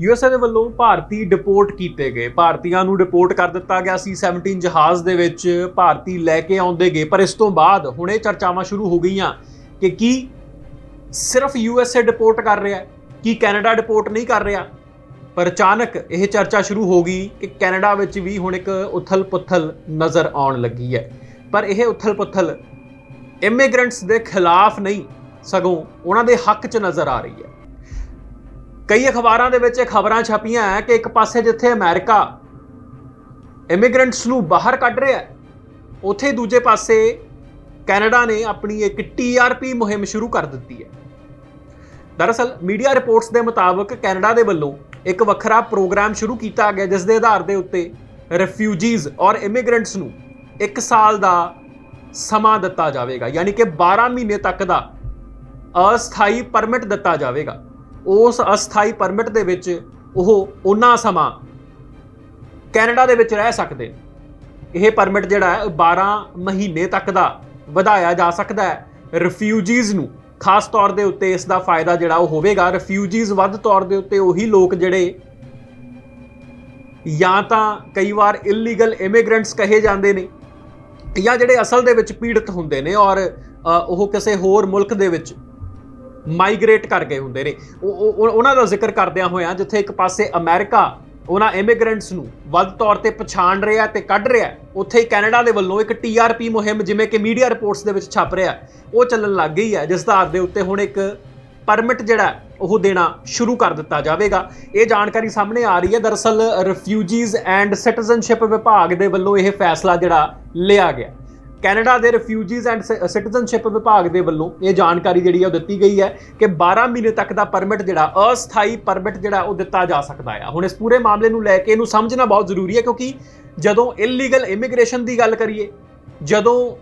USA ਦੇ ਵੱਲੋਂ ਭਾਰਤੀ deport ਕੀਤੇ ਗਏ। ਭਾਰਤੀਆਂ ਨੂੰ ਡਿਪੋਰਟ ਕਰ ਦਿੱਤਾ ਗਿਆ ਸੀ। 17 ਜਹਾਜ਼ ਦੇ ਵਿੱਚ ਭਾਰਤੀ ਲੈ ਕੇ ਆਉਂਦੇ ਗਏ। ਪਰ ਇਸ ਤੋਂ ਬਾਅਦ ਹੁਣ ਇਹ ਚਰਚਾਵਾਂ ਸ਼ੁਰੂ ਹੋ ਗਈਆਂ ਕਿ ਕੀ ਸਿਰਫ ਯੂਐਸਏ ਡਿਪੋਰਟ ਕਰ ਰਿਹਾ ਹੈ, ਕੀ ਕੈਨੇਡਾ ਡਿਪੋਰਟ ਨਹੀਂ ਕਰ ਰਿਹਾ। ਪਰ ਅਚਾਨਕ ਇਹ ਚਰਚਾ ਸ਼ੁਰੂ ਹੋ ਗਈ ਕਿ ਕੈਨੇਡਾ ਵਿੱਚ ਵੀ ਹੁਣ ਇੱਕ ਉਥਲ-ਪੁਥਲ ਨਜ਼ਰ ਆਉਣ ਲੱਗੀ ਹੈ। ਪਰ ਇਹ ਉਥਲ-ਪੁਥਲ ਇਮੀਗ੍ਰੈਂਟਸ ਦੇ ਖਿਲਾਫ ਨਹੀਂ, ਸਗੋਂ ਉਹਨਾਂ ਦੇ ਹੱਕ 'ਚ ਨਜ਼ਰ ਆ ਰਹੀ ਹੈ। ਕਈ ਅਖਬਾਰਾਂ ਦੇ ਵਿੱਚ ਇਹ ਖਬਰਾਂ ਛਪੀਆਂ ਹੈ ਕਿ ਇੱਕ ਪਾਸੇ ਜਿੱਥੇ ਅਮਰੀਕਾ ਇਮੀਗ੍ਰੈਂਟਸ ਨੂੰ ਬਾਹਰ ਕੱਢ ਰਿਹਾ ਹੈ, ਉੱਥੇ ਦੂਜੇ ਪਾਸੇ ਕੈਨੇਡਾ ਨੇ ਆਪਣੀ ਇੱਕ ਟੀਆਰਪੀ ਮੁਹਿੰਮ ਸ਼ੁਰੂ ਕਰ ਦਿੱਤੀ ਹੈ। ਦਰਅਸਲ, ਮੀਡੀਆ ਰਿਪੋਰਟਸ ਦੇ ਮੁਤਾਬਕ ਕੈਨੇਡਾ ਦੇ ਵੱਲੋਂ ਇੱਕ ਵੱਖਰਾ ਪ੍ਰੋਗਰਾਮ ਸ਼ੁਰੂ ਕੀਤਾ ਗਿਆ, ਜਿਸ ਦੇ ਆਧਾਰ ਦੇ ਉੱਤੇ ਰਿਫਿਊਜੀਜ਼ ਔਰ ਇਮੀਗ੍ਰੈਂਟਸ ਨੂੰ 1 ਸਾਲ ਦਾ ਸਮਾਂ ਦਿੱਤਾ ਜਾਵੇਗਾ, ਯਾਨੀ ਕਿ 12 ਮਹੀਨੇ ਤੱਕ ਦਾ ਅਸਥਾਈ ਪਰਮਿਟ ਦਿੱਤਾ ਜਾਵੇਗਾ। ਉਸ ਅਸਥਾਈ ਪਰਮਿਟ ਦੇ ਵਿੱਚ ਉਹ ਉਹਨਾਂ ਸਮਾਂ ਕੈਨੇਡਾ ਦੇ ਵਿੱਚ ਰਹਿ ਸਕਦੇ ਨੇ। ਇਹ ਪਰਮਿਟ ਜਿਹੜਾ ਹੈ 12 ਮਹੀਨੇ ਤੱਕ ਦਾ ਵਧਾਇਆ ਜਾ ਸਕਦਾ ਹੈ ਰਿਫਿਊਜੀਜ਼ ਨੂੰ ਖਾਸ ਤੌਰ ਦੇ ਉੱਤੇ ਇਸ ਦਾ ਫਾਇਦਾ ਜਿਹੜਾ ਉਹ ਹੋਵੇਗਾ ਰਿਫਿਊਜੀਜ਼ ਵੱਧ ਤੌਰ ਦੇ ਉੱਤੇ ਉਹੀ ਲੋਕ ਜਿਹੜੇ ਜਾਂ ਤਾਂ ਕਈ ਵਾਰ ਇਲੀਗਲ ਇਮੀਗ੍ਰੈਂਟਸ ਕਹੇ ਜਾਂਦੇ ਨੇ ਜਾਂ ਜਿਹੜੇ ਅਸਲ ਦੇ ਵਿੱਚ ਪੀੜਤ ਹੁੰਦੇ ਨੇ ਔਰ ਉਹ ਕਿਸੇ ਹੋਰ ਮੁਲਕ ਦੇ ਵਿੱਚ ਮਾਈਗ੍ਰੇਟ ਕਰ ਗਏ ਹੁੰਦੇ ਨੇ। ਉਹ- ਉਹ ਉਹਨਾਂ ਦਾ ਜ਼ਿਕਰ ਕਰਦਿਆਂ ਹੋਇਆਂ ਜਿੱਥੇ ਇੱਕ ਪਾਸੇ ਅਮਰੀਕਾ, ਉਹਨਾਂ ਇਮੀਗ੍ਰੈਂਟਸ ਨੂੰ ਵੱਧ ਤੌਰ ਤੇ ਪਛਾਣ ਰਿਹਾ ਤੇ ਕੱਢ ਰਿਹਾ, ਉੱਥੇ ਹੀ ਕੈਨੇਡਾ ਦੇ ਵੱਲੋਂ ਇੱਕ ਟੀਆਰਪੀ ਮੁਹਿੰਮ ਜਿਵੇਂ ਕਿ ਮੀਡੀਆ ਰਿਪੋਰਟਸ ਦੇ ਵਿੱਚ ਛਪ ਰਿਹਾ, ਉਹ ਚੱਲਣ ਲੱਗ ਗਈ ਹੈ, ਜਿਸ ਦਾ ਆਧਾਰ ਦੇ ਉੱਤੇ ਹੁਣ ਇੱਕ ਪਰਮਿਟ ਜਿਹੜਾ ਉਹ ਦੇਣਾ ਸ਼ੁਰੂ ਕਰ ਦਿੱਤਾ ਜਾਵੇਗਾ। ਇਹ ਜਾਣਕਾਰੀ ਸਾਹਮਣੇ ਆ ਰਹੀ ਹੈ। ਦਰਅਸਲ ਰਿਫਿਊਜੀਜ਼ ਐਂਡ ਸਿਟੀਜ਼ਨਸ਼ਿਪ ਵਿਭਾਗ ਦੇ ਵੱਲੋਂ ਇਹ ਫੈਸਲਾ ਜਿਹੜਾ ਲਿਆ ਗਿਆ। ਕੈਨੇਡਾ ਦੇ ਰਿਫਿਊਜੀਜ਼ ਐਂਡ ਸਿਟੀਜ਼ਨਸ਼ਿਪ ਵਿਭਾਗ ਦੇ ਵੱਲੋਂ ਇਹ ਜਾਣਕਾਰੀ ਜਿਹੜੀ ਹੈ ਉਹ ਦਿੱਤੀ ਗਈ ਹੈ ਕਿ 12 ਮਹੀਨੇ ਤੱਕ ਦਾ ਪਰਮਿਟ ਜਿਹੜਾ, ਅਸਥਾਈ ਪਰਮਿਟ ਜਿਹੜਾ ਉਹ ਦਿੱਤਾ ਜਾ ਸਕਦਾ ਹੈ ਹੁਣ ਇਸ ਪੂਰੇ ਮਾਮਲੇ ਨੂੰ ਲੈ ਕੇ ਇਹਨੂੰ ਸਮਝਣਾ ਬਹੁਤ ਜ਼ਰੂਰੀ ਹੈ ਕਿਉਂਕਿ ਜਦੋਂ ਇਲੀਗਲ ਇਮੀਗ੍ਰੇਸ਼ਨ ਦੀ ਗੱਲ ਕਰੀਏ, ਜਦੋਂ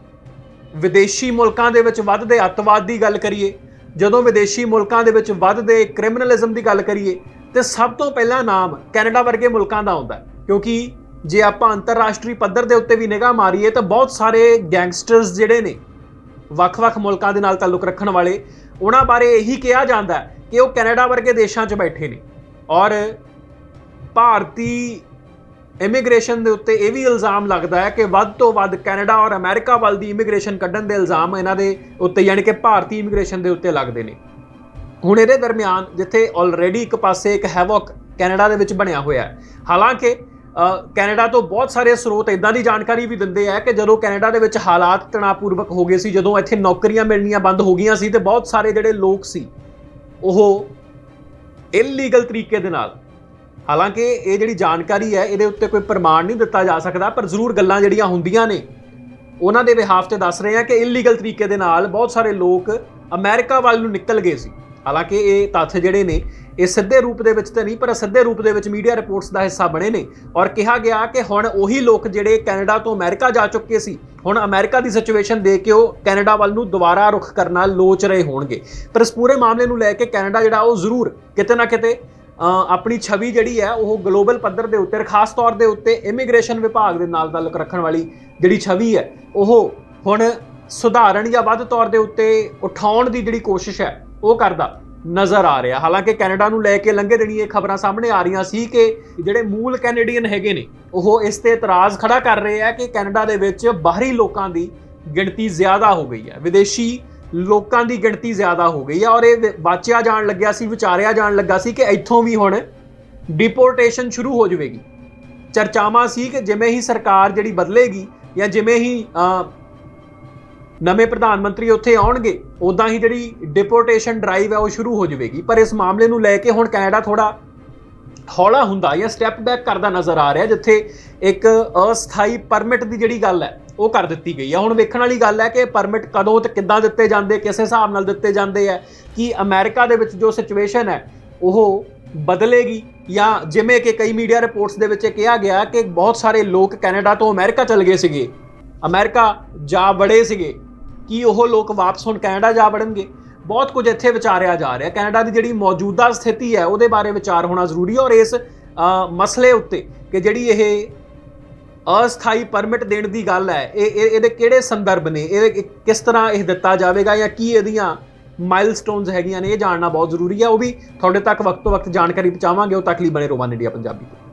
ਵਿਦੇਸ਼ੀ ਮੁਲਕਾਂ ਦੇ ਵਿੱਚ ਵੱਧਦੇ ਅੱਤਵਾਦ ਦੀ ਗੱਲ ਕਰੀਏ, ਜਦੋਂ ਵਿਦੇਸ਼ੀ ਮੁਲਕਾਂ ਦੇ ਵਿੱਚ ਵੱਧਦੇ ਕ੍ਰਿਮੀਨਲਿਜ਼ਮ ਦੀ ਗੱਲ ਕਰੀਏ, ਤੇ ਸਭ ਤੋਂ ਪਹਿਲਾਂ ਨਾਮ ਕੈਨੇਡਾ ਵਰਗੇ ਮੁਲਕਾਂ ਦਾ ਆਉਂਦਾ ਕਿਉਂਕਿ ਜੇ ਆਪਾਂ ਅੰਤਰਰਾਸ਼ਟਰੀ ਪੱਧਰ ਦੇ ਉੱਤੇ ਵੀ ਨਿਗਾਹ ਮਾਰੀਏ ਤਾਂ ਬਹੁਤ ਸਾਰੇ ਗੈਂਗਸਟਰਸ ਜਿਹੜੇ ਨੇ, ਵੱਖ-ਵੱਖ ਮੁਲਕਾਂ ਦੇ ਨਾਲ ਤਾਲੁਕ ਰੱਖਣ ਵਾਲੇ, ਉਹਨਾਂ ਬਾਰੇ ਇਹੀ ਕਿਹਾ ਜਾਂਦਾ ਹੈ ਕਿ ਉਹ ਕੈਨੇਡਾ ਵਰਗੇ ਦੇਸ਼ਾਂ 'ਚ ਬੈਠੇ ਨੇ। ਔਰ ਭਾਰਤੀ ਇਮੀਗ੍ਰੇਸ਼ਨ ਦੇ ਉੱਤੇ ਇਹ ਵੀ ਇਲਜ਼ਾਮ ਲੱਗਦਾ ਹੈ ਕਿ ਵੱਧ ਤੋਂ ਵੱਧ ਕੈਨੇਡਾ ਔਰ ਅਮਰੀਕਾ ਵੱਲ ਦੀ ਇਮੀਗ੍ਰੇਸ਼ਨ ਕੱਢਣ ਦੇ ਇਲਜ਼ਾਮ ਇਹਨਾਂ ਦੇ ਉੱਤੇ ਯਾਨੀ ਕਿ ਭਾਰਤੀ ਇਮੀਗ੍ਰੇਸ਼ਨ ਦੇ ਉੱਤੇ ਲੱਗਦੇ ਨੇ। ਹੁਣ ਇਹਦੇ ਦਰਮਿਆਨ ਜਿੱਥੇ ਆਲਰੇਡੀ ਇੱਕ ਪਾਸੇ ਇੱਕ ਹੈਵੋਕ ਕੈਨੇਡਾ ਦੇ ਵਿੱਚ ਬਣਿਆ ਹੋਇਆ ਹੈ, ਹਾਲਾਂਕਿ ਕੈਨੇਡਾ ਤੋਂ ਬਹੁਤ ਸਾਰੇ ਸਰੋਤ ਇਦਾਂ ਦੀ ਜਾਣਕਾਰੀ ਵੀ ਦਿੰਦੇ ਆ ਕਿ ਜਦੋਂ ਕੈਨੇਡਾ ਦੇ ਵਿੱਚ ਹਾਲਾਤ ਤਣਾਅਪੂਰਵਕ ਹੋ ਗਏ ਸੀ, ਜਦੋਂ ਇੱਥੇ ਨੌਕਰੀਆਂ ਮਿਲਣੀਆਂ ਬੰਦ ਹੋ ਗਈਆਂ ਸੀ ਤੇ ਬਹੁਤ ਸਾਰੇ ਜਿਹੜੇ ਲੋਕ ਸੀ, ਉਹ ਇਲੀਗਲ ਤਰੀਕੇ ਦੇ ਨਾਲ, ਹਾਲਾਂਕਿ ਇਹ ਜਿਹੜੀ ਜਾਣਕਾਰੀ ਹੈ, ਇਹਦੇ ਉੱਤੇ ਕੋਈ ਪ੍ਰਮਾਣ ਨਹੀਂ ਦਿੱਤਾ ਜਾ ਸਕਦਾ, ਪਰ ਜ਼ਰੂਰ ਗੱਲਾਂ ਜਿਹੜੀਆਂ ਹੁੰਦੀਆਂ ਨੇ, ਉਹਨਾਂ ਦੇ ਵਿਹਾਫ ਤੇ ਦੱਸ ਰਹੇ ਆ ਕਿ ਇਲੀਗਲ ਤਰੀਕੇ ਦੇ ਨਾਲ ਬਹੁਤ ਸਾਰੇ ਲੋਕ ਅਮਰੀਕਾ ਵੱਲ ਨੂੰ ਨਿਕਲ ਗਏ ਸੀ। ਹਾਲਾਂਕਿ ਇਹ ਤੱਥ ਜਿਹੜੇ ਨੇ, ਇਹ ਸਿੱਧੇ ਰੂਪ ਦੇ ਵਿੱਚ ਤਾਂ ਨਹੀਂ, ਪਰ ਸਿੱਧੇ ਰੂਪ ਦੇ ਵਿੱਚ ਮੀਡੀਆ ਰਿਪੋਰਟਸ ਦਾ ਹਿੱਸਾ ਬਣੇ ਨੇ। ਔਰ ਕਿਹਾ ਗਿਆ ਕਿ ਹੁਣ ਉਹੀ ਲੋਕ ਜਿਹੜੇ ਕੈਨੇਡਾ ਤੋਂ ਅਮਰੀਕਾ ਜਾ ਚੁੱਕੇ ਸੀ, ਹੁਣ ਅਮਰੀਕਾ ਦੀ ਸਿਚੁਏਸ਼ਨ ਦੇਖ ਕੇ ਉਹ ਕੈਨੇਡਾ ਵੱਲ ਨੂੰ ਦੁਬਾਰਾ ਰੁਖ ਕਰਨਾ ਲੋਚ ਰਹੇ ਹੋਣਗੇ। ਪਰ ਇਸ ਪੂਰੇ ਮਾਮਲੇ ਨੂੰ ਲੈ ਕੇ ਕੈਨੇਡਾ ਜਿਹੜਾ, ਉਹ ਜ਼ਰੂਰ ਕਿਤੇ ਨਾ ਕਿਤੇ ਆਪਣੀ ਛਵੀ ਜਿਹੜੀ ਹੈ, ਉਹ ਗਲੋਬਲ ਪੱਧਰ ਦੇ ਉੱਤੇ ਖਾਸ ਤੌਰ ਦੇ ਉੱਤੇ ਇਮੀਗ੍ਰੇਸ਼ਨ ਵਿਭਾਗ ਦੇ ਨਾਲ ਤਾਲੁਕ ਰੱਖਣ ਵਾਲੀ ਜਿਹੜੀ ਛਵੀ ਹੈ, ਉਹ ਹੁਣ ਸੁਧਾਰਨ ਜਾਂ ਵੱਧ ਤੌਰ ਦੇ ਉੱਤੇ ਉਠਾਉਣ ਦੀ ਜਿਹੜੀ ਕੋਸ਼ਿਸ਼ ਹੈ ਉਹ ਕਰਦਾ, ਨਜ਼ਰ ਆ ਰਿਹਾ। ਹਾਲਾਂਕਿ ਕੈਨੇਡਾ ਨੂੰ ਲੈ ਕੇ ਲੰਘੇ ਦਿਨੀ ਇਹ ਖਬਰਾਂ ਸਾਹਮਣੇ ਆ ਰਹੀਆਂ ਸੀ ਕਿ ਜਿਹੜੇ ਮੂਲ ਕੈਨੇਡੀਅਨ ਹੈਗੇ ਨੇ, ਉਹ ਇਸ ਤੇ ਇਤਰਾਜ਼ ਖੜਾ ਕਰ ਰਹੇ ਆ ਕਿ ਕੈਨੇਡਾ ਦੇ ਵਿੱਚ ਬਾਹਰੀ ਲੋਕਾਂ ਦੀ ਗਿਣਤੀ ਜ਼ਿਆਦਾ ਹੋ ਗਈ ਹੈ। ਵਿਦੇਸ਼ੀ ਲੋਕਾਂ ਦੀ ਗਿਣਤੀ ਜ਼ਿਆਦਾ ਹੋ ਗਈ ਹੈ ਔਰ ਇਹ ਵਾਚਿਆ ਜਾਣ ਲੱਗਿਆ ਸੀ, ਵਿਚਾਰਿਆ ਜਾਣ ਲੱਗਾ ਸੀ ਕਿ ਇੱਥੋਂ ਵੀ ਹੁਣ ਡਿਪੋਰਟੇਸ਼ਨ ਸ਼ੁਰੂ ਹੋ ਜਾਵੇਗੀ। ਚਰਚਾਵਾਂ ਸੀ ਕਿ ਜਿਵੇਂ ਹੀ ਸਰਕਾਰ ਜਿਹੜੀ ਬਦਲੇਗੀ ਜਾਂ ਜਿਵੇਂ ਹੀ ਨਵੇਂ ਪ੍ਰਧਾਨ ਮੰਤਰੀ ਉੱਥੇ ਆਉਣਗੇ ਉਦਾਂ ਹੀ ਜਿਹੜੀ ਡਿਪੋਰਟੇਸ਼ਨ ਡਰਾਈਵ ਹੈ ਉਹ ਸ਼ੁਰੂ ਹੋ ਜਾਵੇਗੀ। ਪਰ ਇਸ ਮਾਮਲੇ ਨੂੰ ਲੈ ਕੇ ਹੁਣ ਕੈਨੇਡਾ ਥੋੜਾ ਹੌਲਾ ਹੁੰਦਾ ਜਾਂ ਸਟੈਪ ਬੈਕ ਕਰਦਾ ਨਜ਼ਰ ਆ ਰਿਹਾ, ਜਿੱਥੇ ਇੱਕ ਅਸਥਾਈ ਪਰਮਿਟ ਦੀ ਜਿਹੜੀ ਗੱਲ ਹੈ, ਉਹ ਕਰ ਦਿੱਤੀ ਗਈ ਹੈ ਹੁਣ ਵੇਖਣ ਵਾਲੀ ਗੱਲ ਹੈ ਕਿ ਪਰਮਿਟ ਕਦੋਂ ਤੇ ਕਿੱਦਾਂ ਦਿੱਤੇ ਜਾਂਦੇ, ਕਿਸ ਹਿਸਾਬ ਨਾਲ ਦਿੱਤੇ ਜਾਂਦੇ ਆ, ਕਿ ਅਮਰੀਕਾ ਦੇ ਵਿੱਚ ਜੋ ਸਿਚੁਏਸ਼ਨ ਹੈ, ਉਹ ਬਦਲੇਗੀ? ਜਾਂ ਜਿਵੇਂ ਕਿ ਕਈ ਮੀਡੀਆ ਰਿਪੋਰਟਸ ਦੇ ਵਿੱਚ ਇਹ ਕਿਹਾ ਗਿਆ ਕਿ ਬਹੁਤ ਸਾਰੇ ਲੋਕ ਕੈਨੇਡਾ ਤੋਂ ਅਮਰੀਕਾ ਚਲੇ ਗਏ ਸੀਗੇ। ਅਮਰੀਕਾ ਜਾ ਵੜੇ ਸੀਗੇ। ਕੀ ਉਹ ਲੋਕ ਵਾਪਸ ਹੁਣ ਕੈਨੇਡਾ ਜਾ ਵੜਨਗੇ। ਬਹੁਤ ਕੁਝ ਇੱਥੇ ਵਿਚਾਰਿਆ ਜਾ ਰਿਹਾ। ਕੈਨੇਡਾ ਦੀ ਜਿਹੜੀ ਮੌਜੂਦਾ ਸਥਿਤੀ ਹੈ, ਉਹਦੇ ਬਾਰੇ ਵਿਚਾਰ ਹੋਣਾ ਜ਼ਰੂਰੀ ਹੈ ਔਰ ਇਸ ਮਸਲੇ ਉੱਤੇ ਕਿ ਜਿਹੜੀ ਇਹ ਅਸਥਾਈ ਪਰਮਿਟ ਦੇਣ ਦੀ ਗੱਲ ਹੈ, ਇਹ, ਇਹ- ਇਹਦੇ ਕਿਹੜੇ ਸੰਦਰਭ ਨੇ ਇਹ ਕਿਸ ਤਰ੍ਹਾਂ ਇਹ ਦਿੱਤਾ ਜਾਵੇਗਾ ਜਾਂ ਕੀ ਇਹਦੀਆਂ ਮਾਈਲਸਟੋਨਸ ਹੈਗੀਆਂ ਨੇ, ਇਹ ਜਾਣਨਾ ਬਹੁਤ ਜ਼ਰੂਰੀ ਹੈ। ਉਹ ਵੀ ਤੁਹਾਡੇ ਤੱਕ ਵਕਤ ਤੋਂ ਵਕਤ ਜਾਣਕਾਰੀ ਪਹੁੰਚਾਵਾਂਗੇ। ਉਹ ਤੱਕ ਲਈ ਬਣੇ ਰੋਮਾਨ ਇੰਡੀਆ ਪੰਜਾਬੀ ਤੇ।